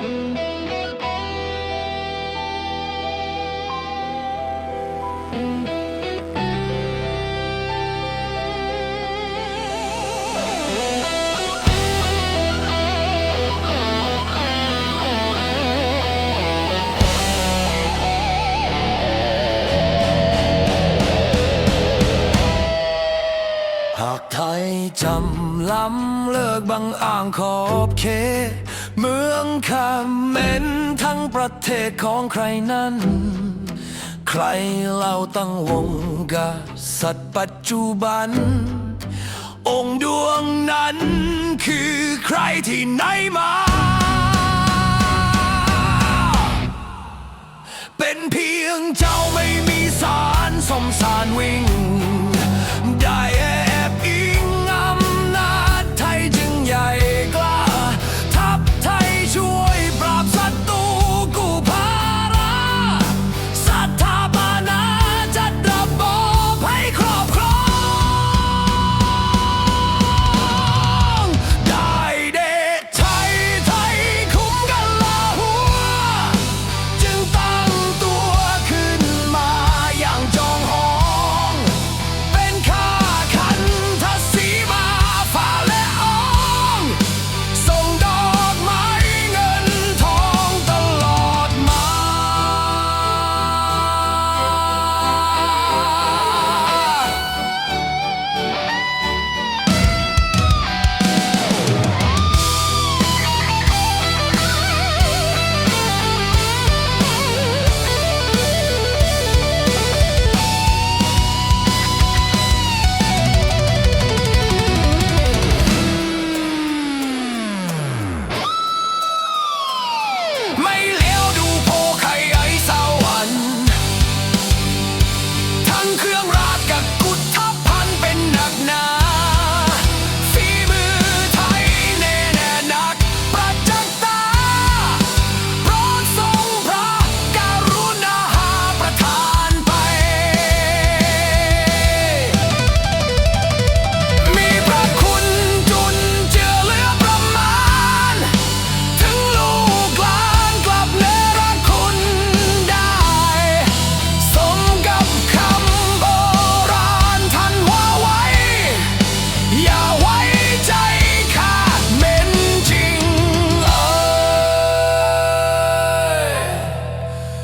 หากไทยจำล้ำเลิกบังอ่างขอบเค เมืองคาเมนทั้งประเทศของใครนั้น ใครเล่าตั้งวงกาสัตว์ปัจจุบัน องค์ดวงนั้นคือใครที่ไหนมา เป็นเพียงเจ้าไม่มีสารสมสารวิ่ง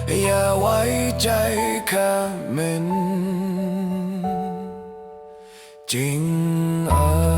อย่าไว้ใจข้ามันจริงเออ